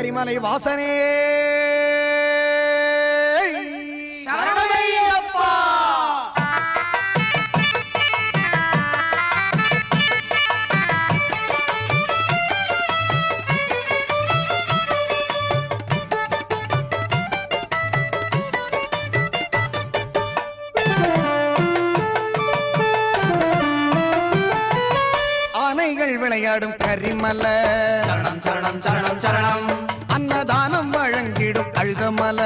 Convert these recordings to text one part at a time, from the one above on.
கரிமலை வாசனே. சரணமையப்பா. ஆனைகள் விளையாடும் கரிமல. சரணம் சரணம் சரணம் சரணம். அழுதமல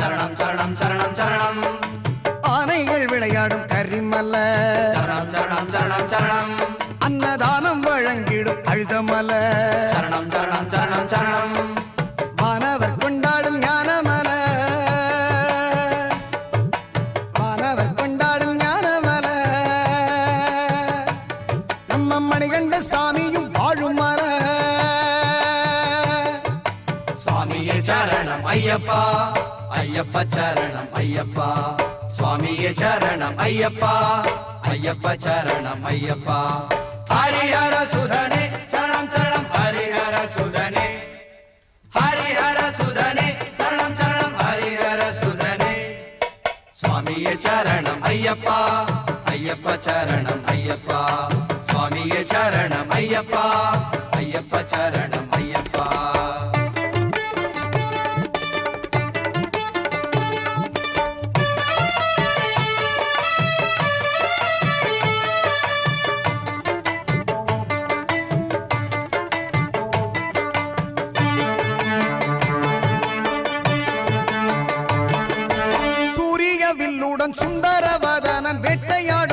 சரணம் சரணம் சரணம் சரணம். ஆனைகள் விளையாடும் கரிமல. சரணம் சரணம் சரணம் சரணம். அன்னதானம் வழங்கிடும் அழுதமல சரணம் சரணம் சரணம் சரணம். வானவர் கொண்டாடும் ஞானமல. வானவர் கொண்டாடும் ஞானமல. நம்ம மணிகண்ட சாமியும் வாழும் சுவாமியே சரணம் ஐயப்பா. ஐயப்ப சரணம் ஐயப்பா. சுவாமியே சரணம் ஐயப்பா. ஐயப்ப சரணம் ஐயப்பா. ஹரிஹர சுதனே சரணம் சரணம். ஹரிஹர சுதனே. ஹரிஹர சுதனே சரணம் சரணம். ஹரிஹர சுதனே. சுவாமியே சரணம் ஐயப்பா. ஐயப்ப சரணம் ஐயப்பா. சுவாமியே சரணம் ஐயப்பா. வேலுடன் சுந்தரவதனன் வேட்டையாடு